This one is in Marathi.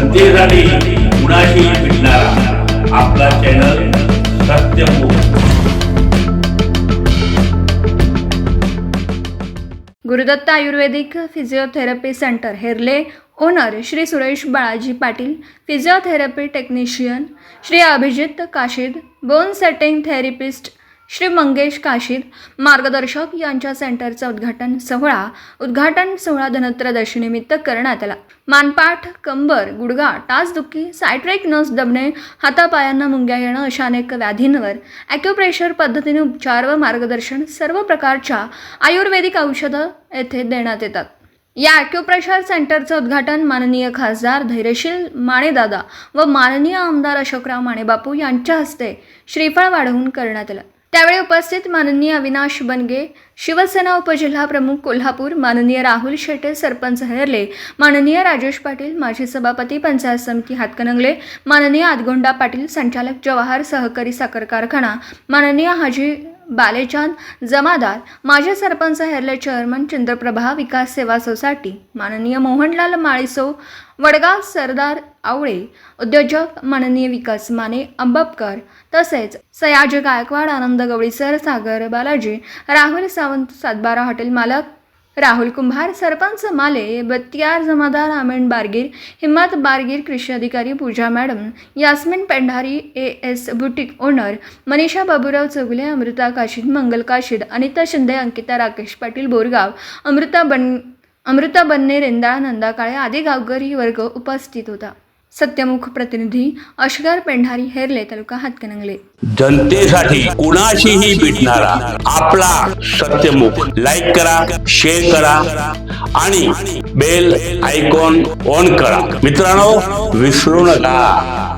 जनतेसाठी कुणाशी भेटणारा आपला channel Satyamukh Gurudatt Ayurvedic physiotherapy centre Herle owner Shri Suresh Balaji Patil physiotherapy technician Shri Abhijit Kashid bone setting therapist Shri Mangesh Kashid मार्गदर्शक यांच्या सेंटरचा उद्घाटन सोहळा उद्घाटन सोहळा धनत्रयोदशीनिमित्त करण्यात आला. मानपाठ कंबर गुडगा टाचदुखी सायट्रिक नस दबणे हातापायांना मुंग्या येणं अशा अनेक व्याधींवर ॲक्युप्रेशर पद्धतीने उपचार व मार्गदर्शन सर्व प्रकारच्या आयुर्वेदिक औषधं येथे देण्यात येतात. या ॲक्युप्रेशर सेंटरचं उद्घाटन माननीय खासदार धैर्यशील माणेदादा व माननीय आमदार अशोकराव माणेबापू यांच्या हस्ते श्रीफळ वाढवून करण्यात आलं. त्यावेळी उपस्थित माननीय अविनाश बनगे शिवसेना उपजिल्हा प्रमुख कोल्हापूर माननीय राहुल शेटे सरपंच हेरले माननीय राजेश पाटील माजी सभापती पंचायत समिती हातकणंगले माननीय आदगोंडा पाटील संचालक जवाहर सहकारी साखर कारखाना माननीय हाजी बालेचांद जमादार माजी सरपंच हेरले चेअरमन चंद्रप्रभा विकास सेवा सोसायटी माननीय मोहनलाल माळीसो वडगाव सरदार आवळे उद्योजक माननीय विकास माने अंबपकर तसेच सयाज गायकवाड आनंद गवळीसर सागर बालाजी राहुल सावंत सातबारा हॉटेल मालक राहुल कुंभार सरपंच माले बत्तियार जमादार आमेन बारगीर हिम्मत बारगीर कृषी अधिकारी Pooja madam Yasmin Pendhari A S boutique owner Manisha Baburao Chougule Amruta Kashid Mangal Kashid Anita Shinde Ankita Rakesh Patil Borgaon Amruta Ban Amruta Banne Rendal Nanda काळे आदी गावकरी वर्ग उपस्थित होता. सत्यमुख प्रतिनिधी अशगर पेंढारी हेरले तालुका हातकणंगले. जनतेसाठी कुणाशीही भेटणारा आपला सत्यमुख लाईक करा शेअर करा आणि बेल आयकॉन ऑन करा. मित्रांनो विसरू नका.